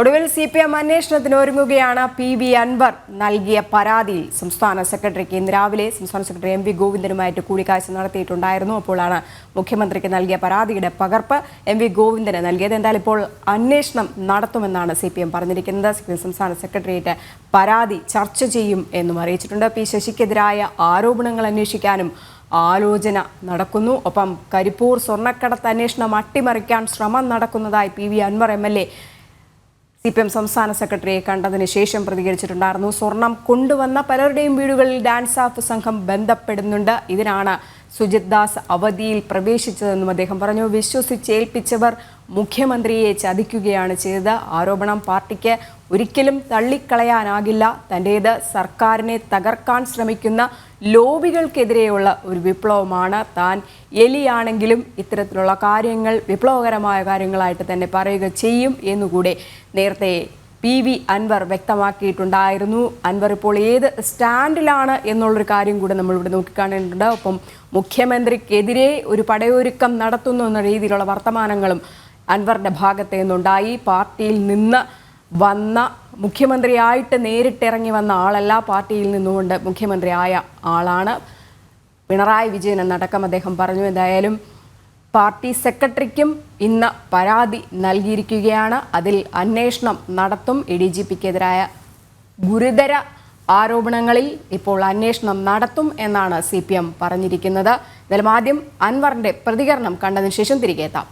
ഒടുവിൽ C P M അന്വേഷണത്തിന് ഒരുങ്ങുകയാണ് പി വി അൻവർ. നൽകിയ പരാതിയിൽ സംസ്ഥാന സെക്രട്ടറിക്ക് ഇന്ന് രാവിലെ സംസ്ഥാന സെക്രട്ടറി എം വി ഗോവിന്ദനുമായിട്ട് കൂടിക്കാഴ്ച നടത്തിയിട്ടുണ്ടായിരുന്നു. അപ്പോഴാണ് മുഖ്യമന്ത്രിക്ക് നൽകിയ പരാതിയുടെ പകർപ്പ് എം വി ഗോവിന്ദന് നൽകിയത്. എന്തായാലും ഇപ്പോൾ അന്വേഷണം നടത്തുമെന്നാണ് സി പി എം പറഞ്ഞിരിക്കുന്നത് സംസ്ഥാന സെക്രട്ടേറിയറ്റ് പരാതി ചർച്ച ചെയ്യും എന്നും അറിയിച്ചിട്ടുണ്ട്. പി ശശിക്കെതിരായ ആരോപണങ്ങൾ അന്വേഷിക്കാനും ആലോചന നടക്കുന്നു. ഒപ്പം കരിപ്പൂർ സ്വർണക്കടത്ത് അന്വേഷണം അട്ടിമറിക്കാൻ ശ്രമം നടക്കുന്നതായി P V Anvar M L A C P M സംസ്ഥാന സെക്രട്ടറിയെ കണ്ടതിന് ശേഷം പ്രതികരിച്ചിട്ടുണ്ടായിരുന്നു. സ്വർണം കൊണ്ടുവന്ന പലരുടെയും വീടുകളിൽ ഡാൻസ് ആഫ് സംഘം ബന്ധപ്പെടുന്നുണ്ട്. ഇതിനാണ് സുജിത് ദാസ് അവധിയിൽ പ്രവേശിച്ചതെന്നും അദ്ദേഹം പറഞ്ഞു. വിശ്വസിച്ചേൽപ്പിച്ചവർ മുഖ്യമന്ത്രിയെ ചതിക്കുകയാണ് ചെയ്തത്. ആരോപണം പാർട്ടിക്ക് ഒരിക്കലും തള്ളിക്കളയാനാകില്ല. തന്റേത് സർക്കാരിനെ തകർക്കാൻ ശ്രമിക്കുന്ന ലോബികൾക്കെതിരെയുള്ള ഒരു വിപ്ലവമാണ് താൻ എലിയാണെങ്കിലും ഇത്തരത്തിലുള്ള കാര്യങ്ങൾ വിപ്ലവകരമായ കാര്യങ്ങളായിട്ട് തന്നെ പറയുക ചെയ്യും എന്നുകൂടെ നേരത്തെ പി വി അൻവർ വ്യക്തമാക്കിയിട്ടുണ്ടായിരുന്നു. അൻവർ ഇപ്പോൾ ഏത് സ്റ്റാൻഡിലാണ് എന്നുള്ളൊരു കാര്യം കൂടെ നമ്മളിവിടെ നോക്കിക്കാണേണ്ടതുണ്ട് ഒപ്പം മുഖ്യമന്ത്രിക്കെതിരെ ഒരു പടയൊരുക്കം നടത്തുന്നു എന്ന രീതിയിലുള്ള വർത്തമാനങ്ങളും അൻവറിന്റെ ഭാഗത്ത് നിന്നുണ്ടായി. പാർട്ടിയിൽ നിന്ന് വന്ന മുഖ്യമന്ത്രിയായിട്ട് നേരിട്ടിറങ്ങി വന്ന ആളല്ല പാർട്ടിയിൽ നിന്നുകൊണ്ട് മുഖ്യമന്ത്രിയായ ആളാണ് പിണറായി വിജയൻ എന്നടക്കം അദ്ദേഹം പറഞ്ഞു. എന്തായാലും പാർട്ടി സെക്രട്ടറിക്കും ഇന്ന് പരാതി നൽകിയിരിക്കുകയാണ്. അതിൽ അന്വേഷണം നടത്തും. എ ഡി ജി പിക്കെതിരായ ഗുരുതര ആരോപണങ്ങളിൽ ഇപ്പോൾ അന്വേഷണം നടത്തും എന്നാണ് സി പി എം പറഞ്ഞിരിക്കുന്നത്. എന്നാലും ആദ്യം അൻവറിന്റെ പ്രതികരണം കണ്ടതിന് ശേഷം തിരികെ എത്താം.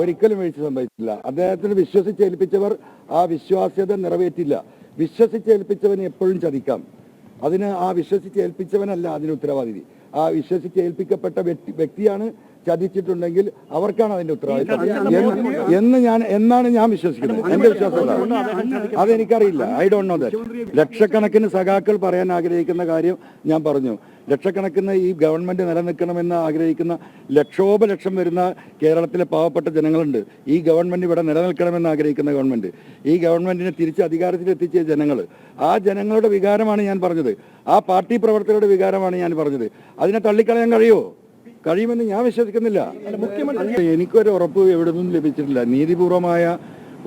ഒരിക്കലും വീഴ്ച സംഭവിച്ചില്ല അദ്ദേഹത്തിന് വിശ്വസിച്ചേൽപ്പിച്ചവർ ആ വിശ്വാസ്യത നിറവേറ്റില്ല. വിശ്വസിച്ചേൽപ്പിച്ചവന് എപ്പോഴും ചതിക്കാം. അതിന് ആ വിശ്വസിച്ചേൽപ്പിച്ചവനല്ല അതിന് ഉത്തരവാദിതി. ആ വിശ്വസിച്ചേൽപ്പിക്കപ്പെട്ട വ്യക്തി വ്യക്തിയാണ് ചതിച്ചിട്ടുണ്ടെങ്കിൽ അവർക്കാണ് അതിന്റെ ഉത്തരവാദിത്തം എന്ന് ഞാൻ എന്നാണ് ഞാൻ വിശ്വസിക്കുന്നത്. എന്റെ വിശ്വാസം. അതെനിക്കറിയില്ല. ഐ ഡോണ്ട് നോ ദാറ്റ് ലക്ഷക്കണക്കിന് സഖാക്കൾ പറയാൻ ആഗ്രഹിക്കുന്ന കാര്യം ഞാൻ പറഞ്ഞു. ലക്ഷക്കണക്കിന് ഈ ഗവൺമെന്റ് നിലനിൽക്കണമെന്ന് ആഗ്രഹിക്കുന്ന ലക്ഷോപലക്ഷം വരുന്ന കേരളത്തിലെ പാവപ്പെട്ട ജനങ്ങളുണ്ട്. ഈ ഗവൺമെന്റ് ഇവിടെ നിലനിൽക്കണമെന്ന് ആഗ്രഹിക്കുന്ന ഗവൺമെന്റ്. ഈ ഗവൺമെന്റിനെ തിരിച്ച് അധികാരത്തിലെത്തിച്ച ജനങ്ങൾ ആ ജനങ്ങളുടെ വികാരമാണ് ഞാൻ പറഞ്ഞത്. ആ പാർട്ടി പ്രവർത്തകരുടെ വികാരമാണ് ഞാൻ പറഞ്ഞത്. അതിനെ തള്ളിക്കളയാൻ കഴിയുമോ? കഴിയുമെന്ന് ഞാൻ വിശ്വസിക്കുന്നില്ല. എനിക്കൊരു ഉറപ്പ് എവിടെ നിന്നും ലഭിച്ചിട്ടില്ല. നീതിപൂർവമായ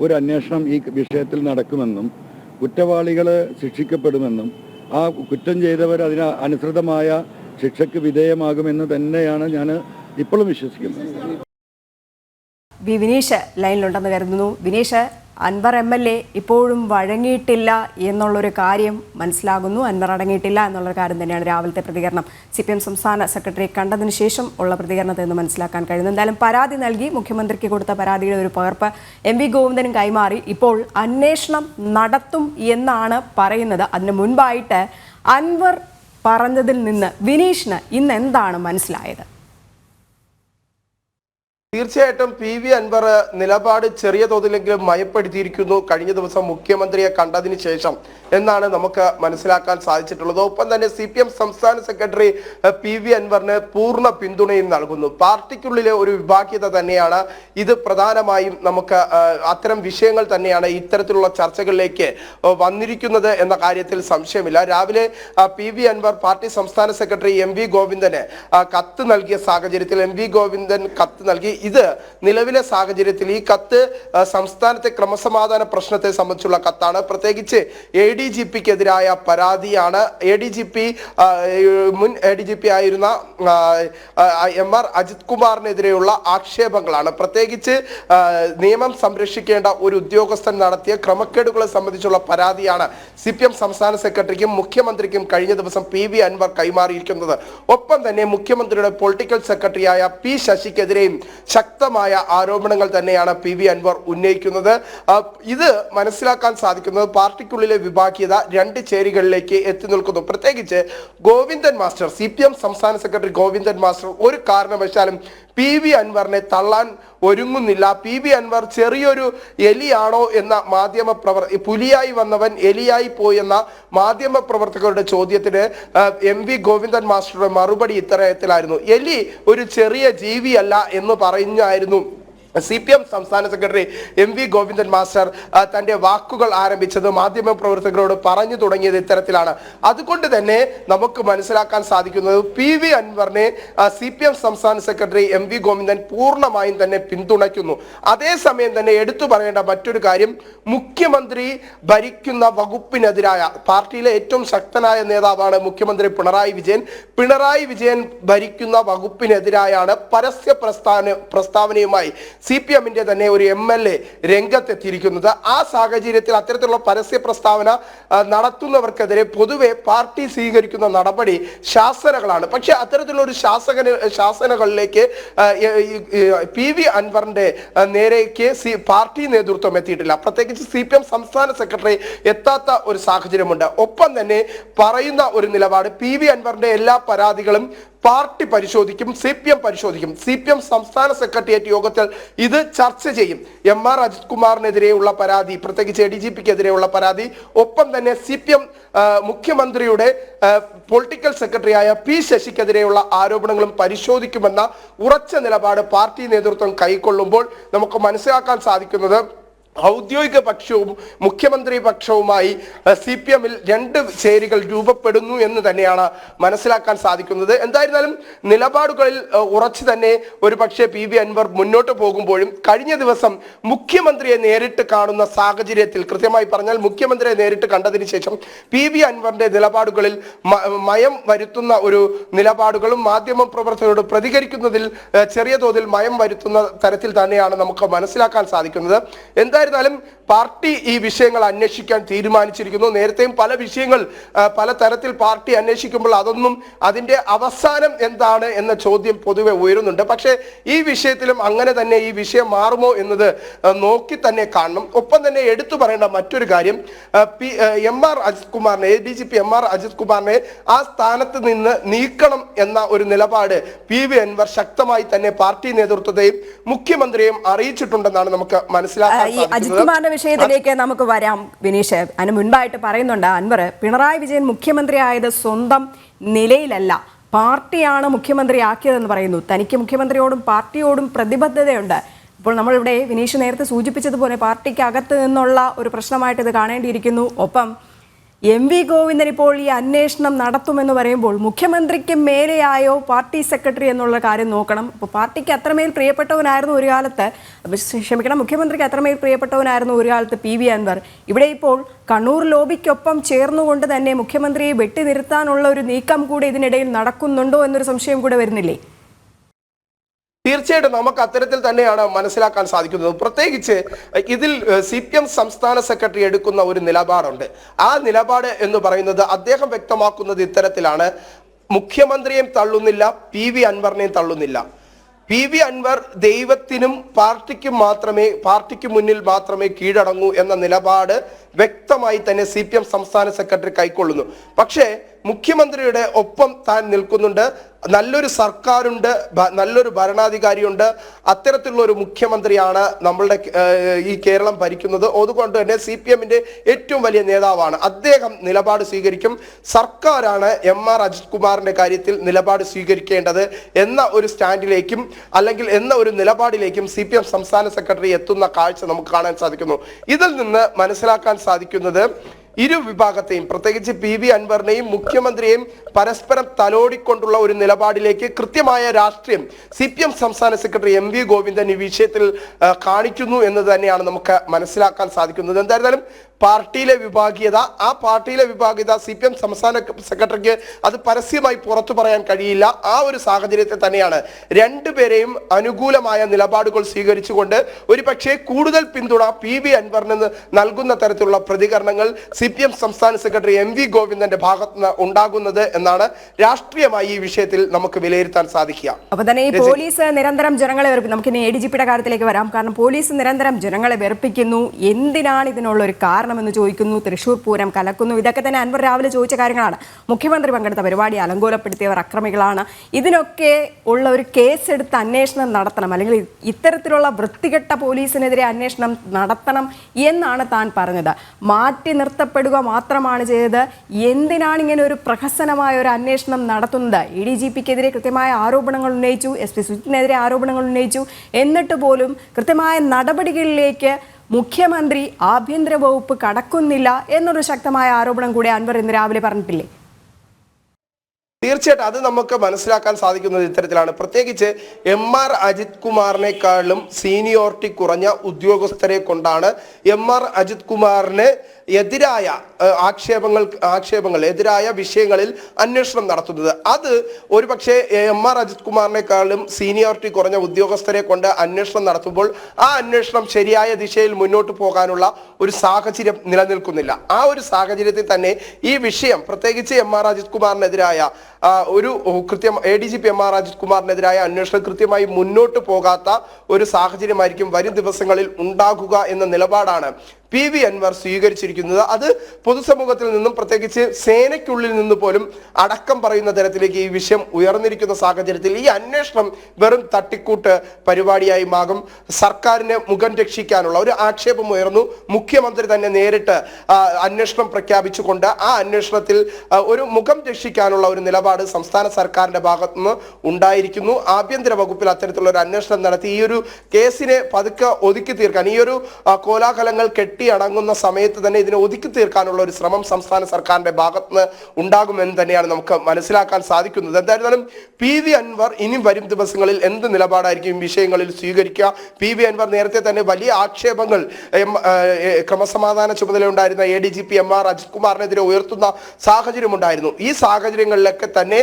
ഒരു അന്വേഷണം ഈ വിഷയത്തിൽ നടക്കുമെന്നും കുറ്റവാളികൾ ശിക്ഷിക്കപ്പെടുമെന്നും ആ കുറ്റം ചെയ്തവർ അതിന് അനുസൃതമായ ശിക്ഷയ്ക്ക് വിധേയമാകുമെന്ന് തന്നെയാണ് ഞാൻ ഇപ്പോഴും വിശ്വസിക്കുന്നത്. വി വിനീഷ് ലൈനിലുണ്ടെന്ന് കരുതുന്നു. Vineesh Anvar M L A ഇപ്പോഴും വഴങ്ങിയിട്ടില്ല എന്നുള്ളൊരു കാര്യം മനസ്സിലാകുന്നു. അൻവർ അടങ്ങിയിട്ടില്ല എന്നുള്ളൊരു കാര്യം തന്നെയാണ് രാവിലത്തെ പ്രതികരണം. സി പി എം സംസ്ഥാന സെക്രട്ടറി കണ്ടതിന് ശേഷം ഉള്ള പ്രതികരണത്തിൽ നിന്ന് മനസ്സിലാക്കാൻ കഴിയുന്നു. എന്തായാലും പരാതി നൽകി മുഖ്യമന്ത്രിക്ക് കൊടുത്ത പരാതിയുടെ ഒരു പകർപ്പ് എം വി ഗോവിന്ദനും കൈമാറി. ഇപ്പോൾ അന്വേഷണം നടത്തും എന്നാണ് പറയുന്നത്. അതിന് മുൻപായിട്ട് അൻവർ പറഞ്ഞതിൽ നിന്ന് വിനീഷിന് ഇന്ന് എന്താണ് മനസ്സിലായത്? തീർച്ചയായിട്ടും പി വി അൻവർ നിലപാട് ചെറിയ തോതിലെങ്കിലും മയപ്പെടുത്തിയിരിക്കുന്നു. കഴിഞ്ഞ ദിവസം മുഖ്യമന്ത്രിയെ കണ്ടതിന് ശേഷം എന്നാണ് നമുക്ക് മനസ്സിലാക്കാൻ സാധിച്ചിട്ടുള്ളത്. ഒപ്പം തന്നെ സി പി എം സംസ്ഥാന സെക്രട്ടറി പി വി അൻവറിന് പൂർണ പിന്തുണയും നൽകുന്നു. പാർട്ടിക്കുള്ളിലെ ഒരു വിഭാഗ്യത തന്നെയാണ്. ഇത് പ്രധാനമായും നമുക്ക് അത്തരം വിഷയങ്ങൾ തന്നെയാണ് ഇത്തരത്തിലുള്ള ചർച്ചകളിലേക്ക് വന്നിരിക്കുന്നത് എന്ന കാര്യത്തിൽ സംശയമില്ല. രാവിലെ പി വി അൻവർ പാർട്ടി സംസ്ഥാന സെക്രട്ടറി എം വി ഗോവിന്ദന് കത്ത് നൽകിയ സാഹചര്യത്തിൽ എം വി ഗോവിന്ദൻ കത്ത് നൽകി. ഇത് നിലവിലെ സാഹചര്യത്തിൽ ഈ കത്ത് സംസ്ഥാനത്തെ ക്രമസമാധാന പ്രശ്നത്തെ സംബന്ധിച്ചുള്ള കത്താണ്. പ്രത്യേകിച്ച് എ ഡി ജി പിക്കെതിരായ പരാതിയാണ്. എ ഡി ജി പി മുൻ എ ഡി ജി പി ആയിരുന്ന എം ആർ അജിത് കുമാറിനെതിരെയുള്ള ആക്ഷേപങ്ങളാണ്. പ്രത്യേകിച്ച് നിയമം സംരക്ഷിക്കേണ്ട ഒരു ഉദ്യോഗസ്ഥൻ നടത്തിയ ക്രമക്കേടുകളെ സംബന്ധിച്ചുള്ള പരാതിയാണ് സി പി എം സംസ്ഥാന സെക്രട്ടറിക്കും മുഖ്യമന്ത്രിക്കും കഴിഞ്ഞ ദിവസം പി വി അൻവർ കൈമാറിയിരിക്കുന്നത്. ഒപ്പം തന്നെ മുഖ്യമന്ത്രിയുടെ പൊളിറ്റിക്കൽ സെക്രട്ടറിയായ പി ശശിക്കെതിരെയും ശക്തമായ ആരോപണങ്ങൾ തന്നെയാണ് പി വി അൻവർ ഉന്നയിക്കുന്നത്. ഇത് മനസ്സിലാക്കാൻ സാധിക്കുന്നത് പാർട്ടിക്കുള്ളിലെ വിഭാഗീയത രണ്ട് ചേരികളിലേക്ക് എത്തി നിൽക്കുന്നു. പ്രത്യേകിച്ച് ഗോവിന്ദൻ മാസ്റ്റർ സി സംസ്ഥാന സെക്രട്ടറി ഗോവിന്ദൻ മാസ്റ്റർ ഒരു കാരണവശാലും പി വി അൻവറിനെ തള്ളാൻ ഒരുങ്ങുന്നില്ല. പി ബി അൻവർ ചെറിയൊരു എലിയാണോ എന്ന മാധ്യമ പ്രവർ പുലിയായി വന്നവൻ എലിയായി പോയെന്ന മാധ്യമ പ്രവർത്തകരുടെ ചോദ്യത്തിന് എം വി ഗോവിന്ദൻ മാസ്റ്ററുടെ മറുപടി ഇത്തരത്തിലായിരുന്നു. എലി ഒരു ചെറിയ ജീവിയല്ല എന്ന് പറഞ്ഞായിരുന്നു. സി പി എം സംസ്ഥാന secretary M V Govindan master തന്റെ വാക്കുകൾ ആരംഭിച്ചത് മാധ്യമ പ്രവർത്തകരോട് പറഞ്ഞു തുടങ്ങിയത് ഇത്തരത്തിലാണ്. അതുകൊണ്ട് തന്നെ നമുക്ക് മനസ്സിലാക്കാൻ സാധിക്കുന്നത് പി വി അൻവറിനെ സി പി എം സംസ്ഥാന സെക്രട്ടറി എം വി ഗോവിന്ദൻ പൂർണമായും തന്നെ പിന്തുണയ്ക്കുന്നു. അതേസമയം തന്നെ എടുത്തു പറയേണ്ട മറ്റൊരു കാര്യം മുഖ്യമന്ത്രി ഭരിക്കുന്ന വകുപ്പിനെതിരായ പാർട്ടിയിലെ ഏറ്റവും ശക്തനായ നേതാവാണ് മുഖ്യമന്ത്രി പിണറായി വിജയൻ. പിണറായി വിജയൻ ഭരിക്കുന്ന വകുപ്പിനെതിരായാണ് പരസ്യ പ്രസ്ഥാന പ്രസ്താവനയുമായി സി പി എമ്മിന്റെ തന്നെ ഒരു എം എൽ എ രംഗത്തെത്തിയിരിക്കുന്നത്. ആ സാഹചര്യത്തിൽ അത്തരത്തിലുള്ള പരസ്യ പ്രസ്താവന നടത്തുന്നവർക്കെതിരെ പൊതുവെ പാർട്ടി സ്വീകരിക്കുന്ന നടപടി ശാസനകളാണ്. പക്ഷെ അത്തരത്തിലുള്ള ഒരു ശാസകന് ശാസനകളിലേക്ക് പി വി അൻവറിന്റെ നേരേക്ക് സി പാർട്ടി നേതൃത്വം എത്തിയിട്ടില്ല. പ്രത്യേകിച്ച് സി പി എം സംസ്ഥാന സെക്രട്ടറി എത്താത്ത ഒരു സാഹചര്യമുണ്ട്. ഒപ്പം തന്നെ പറയുന്ന ഒരു നിലപാട് പി വി അൻവറിന്റെ എല്ലാ പരാതികളും പാർട്ടി പരിശോധിക്കും സി പി എം പരിശോധിക്കും. സി പി എം സംസ്ഥാന സെക്രട്ടേറിയറ്റ് യോഗത്തിൽ ഇത് ചർച്ച ചെയ്യും. എം ആർ അജിത് കുമാറിനെതിരെയുള്ള പരാതി പ്രത്യേകിച്ച് എ ഡി ജി പിക്കെതിരെയുള്ള പരാതി ഒപ്പം തന്നെ സി പി എം മുഖ്യമന്ത്രിയുടെ പൊളിറ്റിക്കൽ സെക്രട്ടറിയായ പി ശശിക്കെതിരെയുള്ള ആരോപണങ്ങളും പരിശോധിക്കുമെന്ന ഉറച്ച നിലപാട് പാർട്ടി നേതൃത്വം കൈക്കൊള്ളുമ്പോൾ നമുക്ക് മനസ്സിലാക്കാൻ സാധിക്കുന്നത് ഔദ്യോഗിക പക്ഷവും മുഖ്യമന്ത്രി പക്ഷവുമായി സി പി എമ്മിൽ രണ്ട് ചേരികൾ രൂപപ്പെടുന്നു എന്ന് തന്നെയാണ് മനസ്സിലാക്കാൻ സാധിക്കുന്നത്. എന്തായിരുന്നാലും നിലപാടുകളിൽ ഉറച്ചു തന്നെ ഒരു പക്ഷേ പി വി അൻവർ മുന്നോട്ട് പോകുമ്പോഴും കഴിഞ്ഞ ദിവസം മുഖ്യമന്ത്രിയെ നേരിട്ട് കാണുന്ന സാഹചര്യത്തിൽ കൃത്യമായി പറഞ്ഞാൽ മുഖ്യമന്ത്രിയെ നേരിട്ട് കണ്ടതിന് ശേഷം പി വി അൻവറിന്റെ നിലപാടുകളിൽ മയം വരുത്തുന്ന ഒരു നിലപാടുകളും മാധ്യമ പ്രവർത്തകരോട് പ്രതികരിക്കുന്നതിൽ ചെറിയ തോതിൽ മയം വരുത്തുന്ന തരത്തിൽ തന്നെയാണ് നമുക്ക് മനസ്സിലാക്കാൻ സാധിക്കുന്നത്. എന്തായിരുന്നാലും പാർട്ടി ഈ വിഷയങ്ങൾ അന്വേഷിക്കാൻ തീരുമാനിച്ചിരിക്കുന്നു. നേരത്തെയും പല വിഷയങ്ങൾ പല തരത്തിൽ പാർട്ടി അന്വേഷിക്കുമ്പോൾ അതൊന്നും അതിന്റെ അവസാനം എന്താണ് എന്ന ചോദ്യം പൊതുവെ ഉയരുന്നുണ്ട്. പക്ഷേ ഈ വിഷയത്തിലും അങ്ങനെ തന്നെ ഈ വിഷയം മാറുമോ എന്നത് നോക്കി തന്നെ കാണണം. ഒപ്പം തന്നെ എടുത്തു പറയേണ്ട മറ്റൊരു കാര്യം പി എം ആർ അജിത് കുമാറിനെ A D G P M R Ajith കുമാറിനെ ആ സ്ഥാനത്ത് നിന്ന് നീക്കണം എന്ന ഒരു നിലപാട് പി വി അൻവർ ശക്തമായി തന്നെ പാർട്ടി നേതൃത്വത്തെയും മുഖ്യമന്ത്രിയെയും അറിയിച്ചിട്ടുണ്ടെന്നാണ് നമുക്ക് മനസ്സിലാക്കാൻ അജിത് കുമാറിന്റെ വിഷയത്തിലേക്ക് നമുക്ക് വരാം വിനീഷ്. അതിന് മുൻപായിട്ട് പറയുന്നുണ്ട് അൻവർ പിണറായി വിജയൻ മുഖ്യമന്ത്രി മുഖ്യമന്ത്രിയായത് സ്വന്തം നിലയിലല്ല. പാർട്ടിയാണ് മുഖ്യമന്ത്രിയാക്കിയതെന്ന് പറയുന്നു. തനിക്ക് മുഖ്യമന്ത്രിയോടും പാർട്ടിയോടും പ്രതിബദ്ധതയുണ്ട്. ഇപ്പോൾ നമ്മളിവിടെ വിനീഷ് നേരത്തെ സൂചിപ്പിച്ചതുപോലെ പാർട്ടിക്ക് അകത്ത് നിന്നുള്ള ഒരു പ്രശ്നമായിട്ട് ഇത് കാണേണ്ടിയിരിക്കുന്നു. ഒപ്പം എം വി ഗോവിന്ദൻ ഇപ്പോൾ ഈ അന്വേഷണം നടത്തുമെന്ന് പറയുമ്പോൾ മുഖ്യമന്ത്രിക്ക് മേലെയായോ പാർട്ടി സെക്രട്ടറി എന്നുള്ള കാര്യം നോക്കണം. ഇപ്പോൾ പാർട്ടിക്ക് അത്രമേൽ പ്രിയപ്പെട്ടവനായിരുന്നു ഒരു കാലത്ത് ക്ഷമിക്കണം മുഖ്യമന്ത്രിക്ക് അത്രമേൽ പ്രിയപ്പെട്ടവനായിരുന്നു ഒരു കാലത്ത് പി വി അൻവർ. ഇവിടെ ഇപ്പോൾ കണ്ണൂർ ലോബിക്കൊപ്പം ചേർന്നുകൊണ്ട് തന്നെ മുഖ്യമന്ത്രിയെ വെട്ടി നിർത്താനുള്ള ഒരു നീക്കം കൂടെ ഇതിനിടയിൽ നടക്കുന്നുണ്ടോ എന്നൊരു സംശയം കൂടെ വരുന്നില്ലേ? തീർച്ചയായിട്ടും നമുക്ക് അത്തരത്തിൽ തന്നെയാണ് മനസ്സിലാക്കാൻ സാധിക്കുന്നത്. പ്രത്യേകിച്ച് ഇതിൽ സി പി എം സംസ്ഥാന സെക്രട്ടറി എടുക്കുന്ന ഒരു നിലപാടുണ്ട്. ആ നിലപാട് എന്ന് പറയുന്നത് അദ്ദേഹം വ്യക്തമാക്കുന്നത് ഇത്തരത്തിലാണ്. മുഖ്യമന്ത്രിയെയും തള്ളുന്നില്ല പി വി അൻവറിനെയും തള്ളുന്നില്ല. പി വി അൻവർ ദൈവത്തിനും പാർട്ടിക്കും മാത്രമേ പാർട്ടിക്ക് മുന്നിൽ മാത്രമേ കീഴടങ്ങൂ എന്ന നിലപാട് വ്യക്തമായി തന്നെ സി സംസ്ഥാന സെക്രട്ടറി കൈക്കൊള്ളുന്നു. പക്ഷേ മുഖ്യമന്ത്രിയുടെ ഒപ്പം താൻ നിൽക്കുന്നുണ്ട്. നല്ലൊരു സർക്കാരുണ്ട് നല്ലൊരു ഭരണാധികാരിയുണ്ട്. അത്തരത്തിലുള്ള ഒരു മുഖ്യമന്ത്രിയാണ് നമ്മളുടെ ഈ കേരളം ഭരിക്കുന്നത്. അതുകൊണ്ട് തന്നെ സി പി എമ്മിന്റെ ഏറ്റവും വലിയ നേതാവാണ്. അദ്ദേഹം നിലപാട് സ്വീകരിക്കും. സർക്കാരാണ് എം ആർ അജിത് കുമാറിന്റെ കാര്യത്തിൽ നിലപാട് സ്വീകരിക്കേണ്ടത് എന്ന ഒരു സ്റ്റാൻഡിലേക്കും അല്ലെങ്കിൽ എന്ന ഒരു നിലപാടിലേക്കും സി പി എം സംസ്ഥാന സെക്രട്ടറി എത്തുന്ന കാഴ്ച നമുക്ക് കാണാൻ സാധിക്കുന്നു. ഇതിൽ നിന്ന് മനസ്സിലാക്കാൻ സാധിക്കുന്നത് ഇരു വിഭാഗത്തെയും പ്രത്യേകിച്ച് പി വി അൻവറിനെയും മുഖ്യമന്ത്രിയെയും പരസ്പരം തലോടിക്കൊണ്ടുള്ള ഒരു നിലപാടിലേക്ക് കൃത്യമായ രാഷ്ട്രീയം സി പി എം സംസ്ഥാന സെക്രട്ടറി എം വി ഗോവിന്ദൻ ഈ വിഷയത്തിൽ കാണിക്കുന്നു എന്ന് തന്നെയാണ് നമുക്ക് മനസ്സിലാക്കാൻ സാധിക്കുന്നത്. എന്തായിരുന്നാലും പാർട്ടിയിലെ വിഭാഗീയത ആ പാർട്ടിയിലെ വിഭാഗീയത സി പി എം സംസ്ഥാന സെക്രട്ടറിക്ക് അത് പരസ്യമായി പുറത്തു പറയാൻ കഴിയില്ല. ആ ഒരു സാഹചര്യത്തിൽ തന്നെയാണ് രണ്ടുപേരെയും അനുകൂലമായ നിലപാടുകൾ സ്വീകരിച്ചുകൊണ്ട് ഒരു പക്ഷേ കൂടുതൽ പിന്തുണ പി വി അൻവറിന് നൽകുന്ന തരത്തിലുള്ള പ്രതികരണങ്ങൾ സി പി എം സംസ്ഥാന സെക്രട്ടറി എം വി ഗോവിന്ദന്റെ ഭാഗത്ത് നിന്ന് ഉണ്ടാകുന്നത് എന്നാണ് രാഷ്ട്രീയമായി ഈ വിഷയത്തിൽ നമുക്ക് വിലയിരുത്താൻ സാധിക്കുക. അപ്പൊ തന്നെ ഈ പോലീസ് നിരന്തരം ജനങ്ങളെ വെറുപ്പിക്കും നമുക്ക് ഇനി എ ഡി ജി പിയുടെ കാര്യത്തിലേക്ക് വരാം. കാരണം പോലീസ് നിരന്തരം ജനങ്ങളെ വെറുപ്പിക്കുന്നു. എന്തിനാണ് ഇതിനുള്ള ഒരു കാരണം? കാരണമെന്ന് ചോദിക്കുന്നു തൃശൂർ പൂരം കലക്കുന്നു. ഇതൊക്കെ തന്നെ അൻവർ രാവിലെ ചോദിച്ച കാര്യങ്ങളാണ്. മുഖ്യമന്ത്രി പങ്കെടുത്ത പരിപാടി അലങ്കോലപ്പെടുത്തിയവർ അക്രമികളാണ്. ഇതിനൊക്കെ ഉള്ള ഒരു കേസെടുത്ത് അന്വേഷണം നടത്തണം. അല്ലെങ്കിൽ ഇത്തരത്തിലുള്ള വൃത്തികെട്ട പോലീസിനെതിരെ അന്വേഷണം നടത്തണം എന്നാണ് താൻ പറഞ്ഞത്. മാറ്റി നിർത്തപ്പെടുക മാത്രമാണ് ചെയ്തത്. എന്തിനാണ് ഇങ്ങനെ ഒരു പ്രഹസനമായ ഒരു അന്വേഷണം നടത്തുന്നത്? ഇ ഡി ജി പിക്കെതിരെ കൃത്യമായ ആരോപണങ്ങൾ ഉന്നയിച്ചു. എസ് പി സുജിത്തിനെതിരെ ആരോപണങ്ങൾ ഉന്നയിച്ചു. എന്നിട്ട് പോലും കൃത്യമായ നടപടികളിലേക്ക് മുഖ്യമന്ത്രി ആഭ്യന്തര വകുപ്പ് കടക്കുന്നില്ല എന്നൊരു ശക്തമായ ആരോപണം കൂടി അൻവർ ഇന്ന് രാവിലെ പറഞ്ഞിട്ടില്ലേ? തീർച്ചയായിട്ടും അത് നമുക്ക് മനസ്സിലാക്കാൻ സാധിക്കുന്നത് ഇത്തരത്തിലാണ്. പ്രത്യേകിച്ച് എം ആർ അജിത് കുമാറിനേക്കാളും സീനിയോറിറ്റി കുറഞ്ഞ ഉദ്യോഗസ്ഥരെ കൊണ്ടാണ് എം ആർ അജിത് കുമാറിന് എതിരായ ആക്ഷേപങ്ങൾ ആക്ഷേപങ്ങൾ എതിരായ വിഷയങ്ങളിൽ അന്വേഷണം നടത്തുന്നത്. അത് ഒരുപക്ഷെ എം ആർ അജിത് കുമാറിനേക്കാളും സീനിയോറിറ്റി കുറഞ്ഞ ഉദ്യോഗസ്ഥരെ കൊണ്ട് അന്വേഷണം നടത്തുമ്പോൾ ആ അന്വേഷണം ശരിയായ ദിശയിൽ മുന്നോട്ട് പോകാനുള്ള ഒരു സാഹചര്യം നിലനിൽക്കുന്നില്ല. ആ ഒരു സാഹചര്യത്തിൽ തന്നെ ഈ വിഷയം പ്രത്യേകിച്ച് എം ആർ അജിത് കുമാറിനെതിരായ ഒരു കൃത്യം A D G P M R Ajith കുമാറിനെതിരായ അന്വേഷണം കൃത്യമായി മുന്നോട്ട് പോകാത്ത ഒരു സാഹചര്യമായിരിക്കും വരും ദിവസങ്ങളിൽ ഉണ്ടാകുക എന്ന നിലപാടാണ് പി വി അൻവർ സ്വീകരിച്ചിരിക്കുന്നത്. അത് പൊതുസമൂഹത്തിൽ നിന്നും പ്രത്യേകിച്ച് സേനയ്ക്കുള്ളിൽ നിന്ന് പോലും അടക്കം പറയുന്ന തരത്തിലേക്ക് ഈ വിഷയം ഉയർന്നിരിക്കുന്ന സാഹചര്യത്തിൽ ഈ അന്വേഷണം വെറും തട്ടിക്കൂട്ട് പരിപാടിയായി മാകും സർക്കാരിനെ മുഖം രക്ഷിക്കാനുള്ള ഒരു ആക്ഷേപം ഉയർന്നു. മുഖ്യമന്ത്രി തന്നെ നേരിട്ട് അന്വേഷണം പ്രഖ്യാപിച്ചുകൊണ്ട് ആ അന്വേഷണത്തിൽ ഒരു മുഖം രക്ഷിക്കാനുള്ള ഒരു നിലപാട് സംസ്ഥാന സർക്കാരിന്റെ ഭാഗത്തുനിന്ന് ഉണ്ടായിരിക്കുന്നു. ആഭ്യന്തര വകുപ്പിൽ അത്തരത്തിലുള്ള ഒരു അന്വേഷണം നടത്തി. ഈ ഒരു കേസിനെ പതുക്കെ ഒതുക്കി തീർക്കാൻ ഈ ഒരു കോലാഹലങ്ങൾ കോലാഹലങ്ങൾ കെട്ടിയടങ്ങുന്ന സമയത്ത് തന്നെ ഇതിനെ ഒതുക്കി തീർക്കാനുള്ള ഒരു ശ്രമം സംസ്ഥാന സർക്കാരിന്റെ ഭാഗത്തുനിന്ന് ഉണ്ടാകുമെന്ന് തന്നെയാണ് നമുക്ക് മനസ്സിലാക്കാൻ സാധിക്കുന്നത്. എന്തായിരുന്നാലും പി വി അൻവർ ഇനി വരും ദിവസങ്ങളിൽ എന്ത് നിലപാടായിരിക്കും വിഷയങ്ങളിൽ സ്വീകരിക്കുക? പി വി അൻവർ നേരത്തെ തന്നെ വലിയ ആക്ഷേപങ്ങൾ ക്രമസമാധാന ചുമതലയുണ്ടായിരുന്ന A D G P M R Ajith കുമാറിനെതിരെ ഉയർത്തുന്ന സാഹചര്യമുണ്ടായിരുന്നു. ഈ സാഹചര്യങ്ങളിലൊക്കെ തന്നെ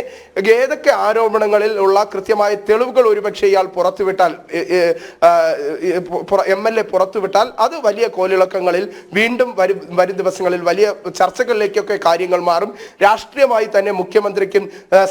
ഏതൊക്കെ ആരോപണങ്ങളിൽ ഉള്ള കൃത്യമായ തെളിവുകൾ ഒരുപക്ഷെ ഇയാൾ പുറത്തുവിട്ടാൽ എം എൽ എ പുറത്തുവിട്ടാൽ അത് വലിയ കോലിളക്കങ്ങളിൽ വീണ്ടും വരും വരും ദിവസങ്ങളിൽ വലിയ ചർച്ചകളിലേക്കൊക്കെ കാര്യങ്ങൾ മാറും. രാഷ്ട്രീയമായി തന്നെ മുഖ്യമന്ത്രിക്കും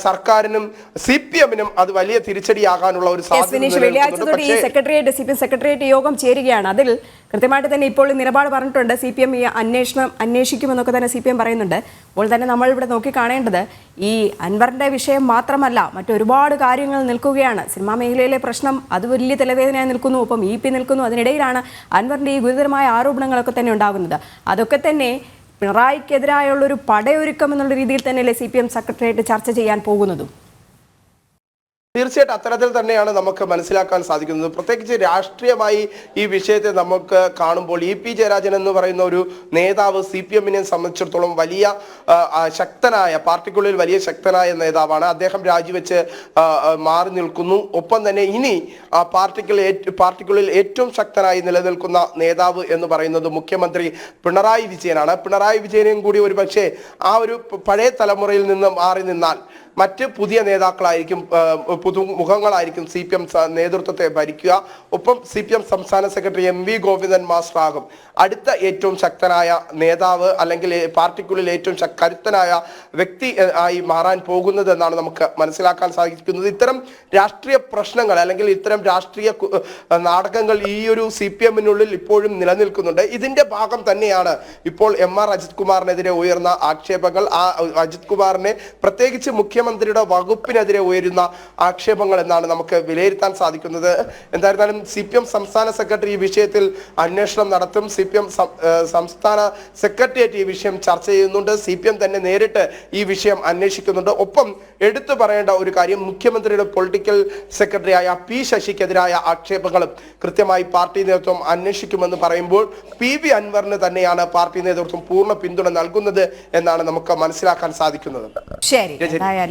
സർക്കാരിനും സി പി എമ്മിനും അത് വലിയ തിരിച്ചടിയാകാനുള്ള ഒരു സാധ്യത secretariat C P M secretariat യോഗം ചേരുകയാണ്. അതിൽ കൃത്യമായിട്ട് തന്നെ ഇപ്പോൾ നിലപാട് പറഞ്ഞിട്ടുണ്ട്. സി പി എം ഈ അന്വേഷണം അന്വേഷിക്കുമെന്നൊക്കെ തന്നെ സി പി എം പറയുന്നുണ്ട്. അപ്പോൾ തന്നെ നമ്മൾ ഇവിടെ നോക്കി കാണേണ്ടത് ഈ അൻവറിന്റെ വിഷയം മാത്രമല്ല മറ്റൊരുപാട് കാര്യങ്ങൾ നിൽക്കുകയാണ്. സിനിമാ മേഖലയിലെ പ്രശ്നം അത് വലിയ തലവേദനയായി നിൽക്കുന്നു. ഒപ്പം ഇ പി നിൽക്കുന്നു. അതിനിടയിലാണ് അൻവറിന്റെ ഈ ഗുരുതരമായ ആരോപണങ്ങളൊക്കെ തന്നെ ഉണ്ടാകുന്നത്. അതൊക്കെ തന്നെ പിണറായിക്കെതിരായുള്ള ഒരു പടയൊരുക്കം എന്നുള്ള രീതിയിൽ തന്നെയല്ലേ സി പി എം സെക്രട്ടേറിയറ്റ് ചർച്ച ചെയ്യാൻ പോകുന്നതും. തീർച്ചയായിട്ടും അത്തരത്തിൽ തന്നെയാണ് നമുക്ക് മനസ്സിലാക്കാൻ സാധിക്കുന്നത്. പ്രത്യേകിച്ച് രാഷ്ട്രീയമായി ഈ വിഷയത്തെ നമുക്ക് കാണുമ്പോൾ ഇ പി ജയരാജൻ എന്ന് പറയുന്ന ഒരു നേതാവ് സി പി എമ്മിനെ സംബന്ധിച്ചിടത്തോളം വലിയ ശക്തനായ പാർട്ടിക്കുള്ളിൽ വലിയ ശക്തനായ നേതാവാണ്. അദ്ദേഹം രാജിവെച്ച് മാറി നിൽക്കുന്നു. ഒപ്പം തന്നെ ഇനി പാർട്ടിക്കുള്ളിൽ പാർട്ടിക്കുള്ളിൽ ഏറ്റവും ശക്തനായി നിലനിൽക്കുന്ന നേതാവ് എന്ന് പറയുന്നത് മുഖ്യമന്ത്രി പിണറായി വിജയനാണ്. പിണറായി വിജയനെയും കൂടി ഒരു പക്ഷേ ആ ഒരു പഴയ തലമുറയിൽ നിന്ന് മാറി നിന്നാൽ മറ്റ് പുതിയ നേതാക്കളായിരിക്കും പുതുമുഖങ്ങളായിരിക്കും സി പി എം നേതൃത്വത്തെ ഭരിക്കുക. ഒപ്പം സി പി എം സംസ്ഥാന secretary M V Govindan master ആകും അടുത്ത ഏറ്റവും ശക്തനായ നേതാവ് അല്ലെങ്കിൽ പാർട്ടിക്കുള്ളിൽ ഏറ്റവും കരുത്തനായ വ്യക്തി ആയി മാറാൻ പോകുന്നത് എന്നാണ് നമുക്ക് മനസ്സിലാക്കാൻ സാധിക്കുന്നത്. ഇത്തരം രാഷ്ട്രീയ പ്രശ്നങ്ങൾ അല്ലെങ്കിൽ ഇത്തരം രാഷ്ട്രീയ നാടകങ്ങൾ ഈ ഒരു സി പി എമ്മിനുള്ളിൽ ഇപ്പോഴും നിലനിൽക്കുന്നുണ്ട്. ഇതിന്റെ ഭാഗം തന്നെയാണ് ഇപ്പോൾ എം ആർ അജിത് കുമാറിനെതിരെ ഉയർന്ന ആക്ഷേപങ്ങൾ. ആ അജിത് കുമാറിനെ പ്രത്യേകിച്ച് മുഖ്യമന്ത്രിയുടെ വകുപ്പിനെതിരെ ഉയരുന്ന ആക്ഷേപങ്ങൾ എന്നാണ് നമുക്ക് വിലയിരുത്താൻ സാധിക്കുന്നത്. എന്തായിരുന്നാലും സി പി എം സംസ്ഥാന സെക്രട്ടറി ഈ വിഷയത്തിൽ അന്വേഷണം നടത്തും. സി പി എം സംസ്ഥാന സെക്രട്ടേറിയറ്റ് ഈ വിഷയം ചർച്ച ചെയ്യുന്നുണ്ട്. സി പി എം തന്നെ നേരിട്ട് ഈ വിഷയം അന്വേഷിക്കുന്നുണ്ട്. ഒപ്പം എടുത്തു പറയേണ്ട ഒരു കാര്യം മുഖ്യമന്ത്രിയുടെ പൊളിറ്റിക്കൽ സെക്രട്ടറിയായ പി ശശിക്കെതിരായ ആക്ഷേപങ്ങളും കൃത്യമായി പാർട്ടി നേതൃത്വം അന്വേഷിക്കുമെന്ന് പറയുമ്പോൾ പി വി അൻവറിന് തന്നെയാണ് പാർട്ടി നേതൃത്വം പൂർണ പിന്തുണ നൽകുന്നത് എന്നാണ് നമുക്ക് മനസ്സിലാക്കാൻ സാധിക്കുന്നത്. ശരി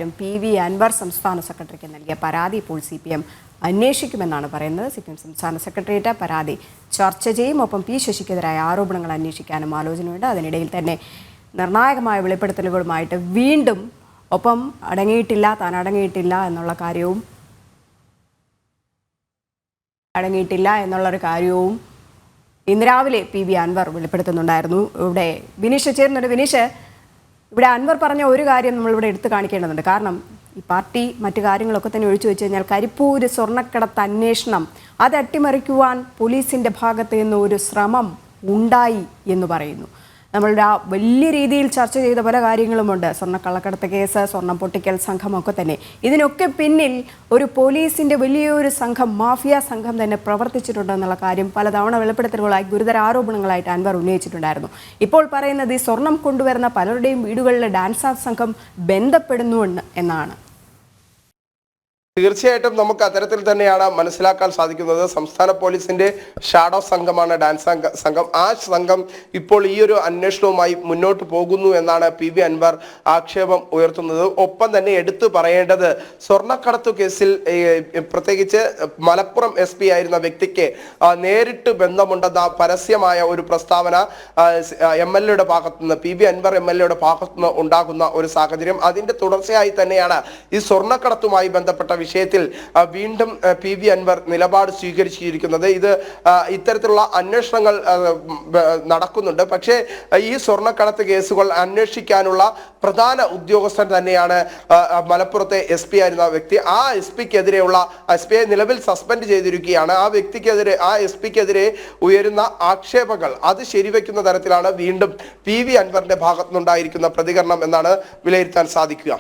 എന്തായാലും പി വി അൻവർ സംസ്ഥാന സെക്രട്ടറിക്ക് നൽകിയ പരാതി ഇപ്പോൾ സി പി എം അന്വേഷിക്കുമെന്നാണ് പറയുന്നത്. സി പി എം സംസ്ഥാന സെക്രട്ടേറിയറ്റ് പരാതി ചർച്ച ചെയ്യും. ഒപ്പം പി ശശിക്കെതിരായ ആരോപണങ്ങൾ അന്വേഷിക്കാനും ആലോചനയുണ്ട്. അതിനിടയിൽ തന്നെ നിർണായകമായ വെളിപ്പെടുത്തലുകളുമായിട്ട് വീണ്ടും ഒപ്പം അടങ്ങിയിട്ടില്ല താൻ അടങ്ങിയിട്ടില്ല എന്നുള്ള കാര്യവും അടങ്ങിയിട്ടില്ല എന്നുള്ളൊരു കാര്യവും ഇന്ന് രാവിലെ പി വി അൻവർ വെളിപ്പെടുത്തുന്നുണ്ടായിരുന്നു. ഇവിടെ വിനീഷ് ചേരുന്നുണ്ട്. വിനീഷ് ഇവിടെ അൻവർ പറഞ്ഞ ഒരു കാര്യം നമ്മളിവിടെ എടുത്തു കാണിക്കേണ്ടതുണ്ട്. കാരണം ഈ പാർട്ടി മറ്റു കാര്യങ്ങളൊക്കെ തന്നെ ഒഴിച്ചു വെച്ച് കഴിഞ്ഞാൽ കരിപ്പൂര് സ്വർണക്കടത്ത് അന്വേഷണം അത് അട്ടിമറിക്കുവാൻ പോലീസിന്റെ ഭാഗത്ത് നിന്ന് ഒരു ശ്രമം ഉണ്ടായി എന്ന് പറയുന്നു. നമ്മളുടെ ആ വലിയ രീതിയിൽ ചർച്ച ചെയ്ത പല കാര്യങ്ങളുമുണ്ട്. സ്വർണക്കള്ളക്കടത്ത് കേസ് സ്വർണം പൊട്ടിക്കൽ സംഘമൊക്കെ തന്നെ. ഇതിനൊക്കെ പിന്നിൽ ഒരു പോലീസിന്റെ വലിയൊരു സംഘം മാഫിയ സംഘം തന്നെ പ്രവർത്തിച്ചിട്ടുണ്ടെന്നുള്ള കാര്യം പലതവണ വെളിപ്പെടുത്തലുകളായി ഗുരുതര ആരോപണങ്ങളായിട്ട് അൻവർ ഉന്നയിച്ചിട്ടുണ്ടായിരുന്നു. ഇപ്പോൾ പറയുന്നത് ഈ സ്വർണം കൊണ്ടുവരുന്ന പലരുടെയും വീടുകളിലെ ഡാൻസ് സംഘം ബന്ധപ്പെടുന്നു എന്നാണ്. തീർച്ചയായിട്ടും നമുക്ക് അത്തരത്തിൽ തന്നെയാണ് മനസ്സിലാക്കാൻ സാധിക്കുന്നത്. സംസ്ഥാന പോലീസിന്റെ ഷാഡോ സംഘമാണ് ഡാൻസ് സംഘം ആ സംഘം ഇപ്പോൾ ഈ ഒരു അന്വേഷണവുമായി മുന്നോട്ട് പോകുന്നു എന്നാണ് പി വി അൻവർ ആക്ഷേപം ഉയർത്തുന്നത്. ഒപ്പം തന്നെ എടുത്തു പറയേണ്ടത് സ്വർണക്കടത്തു കേസിൽ പ്രത്യേകിച്ച് മലപ്പുറം എസ് പി ആയിരുന്ന വ്യക്തിക്ക് നേരിട്ട് ബന്ധമുണ്ടെന്ന പരസ്യമായ ഒരു പ്രസ്താവന എം എൽ എയുടെ ഭാഗത്തുനിന്ന് P V Anwar M L എയുടെ ഭാഗത്തുനിന്ന് ഉണ്ടാകുന്ന ഒരു സാഹചര്യം. അതിന്റെ തുടർച്ചയായി തന്നെയാണ് ഈ സ്വർണക്കടത്തുമായി ബന്ധപ്പെട്ട വിഷയത്തിൽ വീണ്ടും പി വി അൻവർ നിലപാട് സ്വീകരിച്ചിരിക്കുന്നത്. ഇത് ഇത്തരത്തിലുള്ള അന്വേഷണങ്ങൾ നടക്കുന്നുണ്ട്. പക്ഷേ ഈ സ്വർണക്കടത്ത് കേസുകൾ അന്വേഷിക്കാനുള്ള പ്രധാന ഉദ്യോഗസ്ഥൻ തന്നെയാണ് മലപ്പുറത്തെ എസ് പി ആയിരുന്ന വ്യക്തി. ആ എസ് പിക്കെതിരെയുള്ള എസ് പി ഐ നിലവിൽ സസ്പെൻഡ് ചെയ്തിരിക്കുകയാണ്. ആ വ്യക്തിക്കെതിരെ ആ എസ് പിക്കെതിരെ ഉയരുന്ന ആക്ഷേപങ്ങൾ അത് ശരിവെക്കുന്ന തരത്തിലാണ് വീണ്ടും പി വി അൻവറിന്റെ ഭാഗത്തുനിന്നുണ്ടായിരിക്കുന്ന പ്രതികരണം എന്നാണ് വിലയിരുത്താൻ സാധിക്കുക.